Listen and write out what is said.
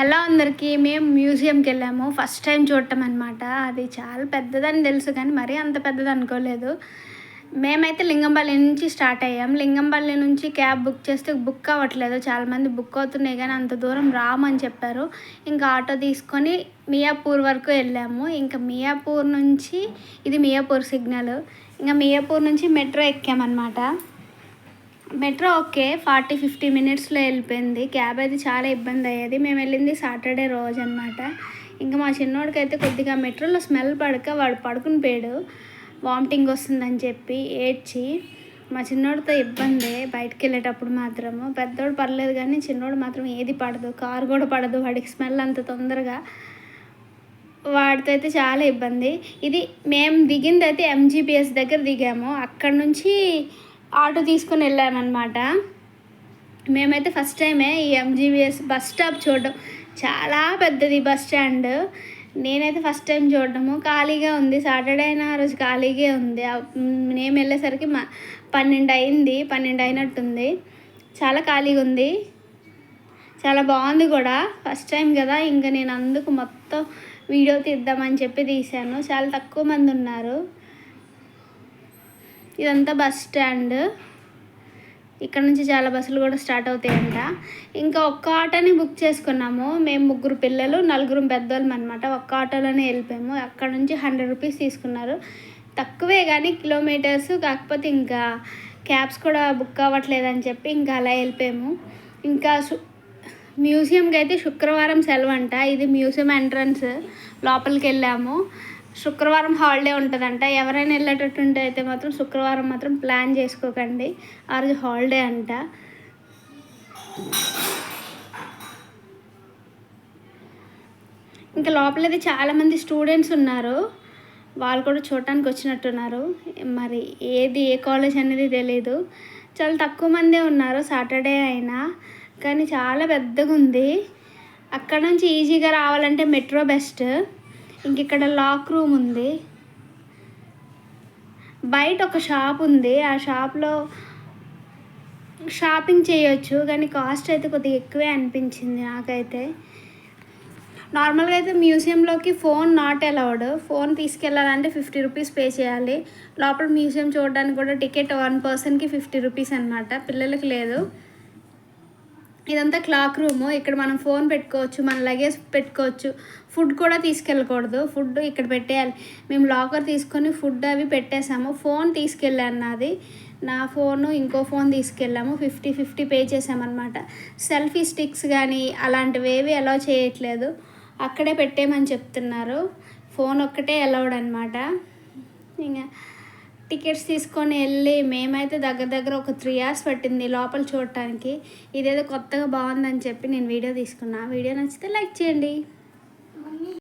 Hello అందరికీ మేము మ్యూజియంకి వెళ్ళాము. ఫస్ట్ టైం చూడటం అనమాట అది చాలా పెద్దదని తెలుసు కానీ మరీ అంత పెద్దది అనుకోలేదు. మేమైతే లింగంపల్లి నుంచి స్టార్ట్ అయ్యాం. లింగంపల్లి నుంచి క్యాబ్ బుక్ చేస్తే బుక్ అవ్వట్లేదు. చాలామంది బుక్ అవుతున్నాయి కానీ అంత దూరం రామని చెప్పారు. ఇంకా ఆటో తీసుకొని మియాపూర్ వరకు వెళ్ళాము. ఇంకా మియాపూర్ నుంచి ఇది మియాపూర్ సిగ్నల్. ఇంకా మియాపూర్ నుంచి మెట్రో ఎక్కామన్నమాట. మెట్రో ఓకే ఫార్టీ ఫిఫ్టీ మినిట్స్లో వెళ్ళిపోయింది. క్యాబ్ అయితే చాలా ఇబ్బంది అయ్యేది. మేము వెళ్ళింది సాటర్డే రోజు అనమాట ఇంకా మా చిన్నోడికైతే కొద్దిగా మెట్రోలో స్మెల్ పడక వాడు పడుకుని పోయాడు వామిటింగ్ వస్తుందని చెప్పి ఏడ్చి మా చిన్నోడితో ఇబ్బంది బయటకు వెళ్ళేటప్పుడు మాత్రము. పెద్దోడు పర్లేదు కానీ చిన్నోడు మాత్రం ఏది పడదు. కారు కూడా పడదు. వాడికి స్మెల్ అంత తొందరగా. వాడితో అయితే చాలా ఇబ్బంది. ఇది మేము దిగింది అయితే ఎంజీబీఎస్ దగ్గర దిగాము. అక్కడ నుంచి ఆటో తీసుకొని వెళ్ళామన్నమాట. మేమైతే ఫస్ట్ టైమే ఈ ఎంజీబీఎస్ బస్ స్టాప్ చూడడం. చాలా పెద్దది బస్ స్టాండ్ నేనైతే ఫస్ట్ టైం చూడడము. ఖాళీగా ఉంది. సాటర్డే అయినా ఆ రోజు ఖాళీగా ఉంది. నేను మేము వెళ్ళేసరికి మా పన్నెండు అయింది. పన్నెండు అయినట్టుంది. చాలా ఖాళీగా ఉంది. చాలా బాగుంది కూడా. ఫస్ట్ టైం కదా. ఇంకా నేను అందుకు మొత్తం వీడియో తీద్దామని చెప్పి తీశాను. చాలా తక్కువ మంది ఉన్నారు. ఇదంతా బస్ స్టాండ్. ఇక్కడ నుంచి చాలా బస్సులు కూడా స్టార్ట్ అవుతాయంట. ఇంకా ఒక్క ఆటోని బుక్ చేసుకున్నాము. మేము ముగ్గురు పిల్లలు నలుగురు పెద్దోళ్ళం అనమాట ఒక్క ఆటోలోనే వెళ్ళిపోయాము. అక్కడ నుంచి హండ్రెడ్ రూపీస్ తీసుకున్నారు. తక్కువే కానీ కిలోమీటర్స్ కాకపోతే ఇంకా క్యాబ్స్ కూడా బుక్ అవ్వట్లేదని చెప్పి ఇంకా అలా వెళ్ళిపోయాము. ఇంకా సు- మ్యూజియంకి అయితే శుక్రవారం సెలవు అంట ఇది మ్యూజియం ఎంట్రన్స్ లోపలికి వెళ్ళాము. శుక్రవారం హాలిడే ఉంటుందంట. ఎవరైనా వెళ్ళేటట్టు ఉంటే అయితే మాత్రం శుక్రవారం మాత్రం ప్లాన్ చేసుకోకండి. ఆ రోజు హాలిడే అంట. ఇంకా లోపలది చాలామంది స్టూడెంట్స్ ఉన్నారు. వాళ్ళు కూడా చూడటానికి వచ్చినట్టున్నారు. మరి ఏది ఏ కాలేజ్ అనేది తెలియదు చాలా తక్కువ మందే ఉన్నారు. సాటర్డే అయినా. కానీ చాలా పెద్దగా ఉంది అక్కడ నుంచి ఈజీగా రావాలంటే మెట్రో బెస్ట్ ఇంక ఇక్కడ లాక్ రూమ్ ఉంది. బయట ఒక షాప్ ఉంది. ఆ షాప్లో షాపింగ్ చేయొచ్చు కానీ కాస్ట్ అయితే కొద్దిగా ఎక్కువే అనిపించింది నాకైతే. నార్మల్గా అయితే మ్యూజియంలోకి ఫోన్ నాట్ అలౌడ్. ఫోన్ తీసుకెళ్ళాలంటే ఫిఫ్టీ రూపీస్ పే చేయాలి. లోపల మ్యూజియం చూడడానికి కూడా టికెట్ వన్ పర్సన్కి ఫిఫ్టీ రూపీస్ అనమాట పిల్లలకి లేదు. ఇదంతా క్లాక్ రూము. ఇక్కడ మనం ఫోన్ పెట్టుకోవచ్చు మన లగేజ్ పెట్టుకోవచ్చు. ఫుడ్ కూడా తీసుకెళ్ళకూడదు. ఫుడ్ ఇక్కడ పెట్టేయాలి. మేము లాకర్ తీసుకొని ఫుడ్ అవి పెట్టేసాము ఫోన్ తీసుకెళ్ళాను నాది. నా ఫోను ఇంకో ఫోన్ తీసుకెళ్ళాము. ఫిఫ్టీ ఫిఫ్టీ పే చేసామన్నమాట సెల్ఫీ స్టిక్స్ కానీ అలాంటివి ఏవి అలౌ చేయట్లేదు. అక్కడే పెట్టేయమని చెప్తున్నారు. ఫోన్ ఒక్కటే అలౌడ్ అనమాట ఇంకా టికెట్స్ తీసుకొని వెళ్ళి మేమైతే దగ్గర దగ్గర ఒక త్రీ అవర్స్ పట్టింది లోపల చూడటానికి. ఇదేదో కొత్తగా బాగుందని చెప్పి నేను వీడియో తీసుకున్నా. వీడియో నచ్చితే లైక్ చేయండి.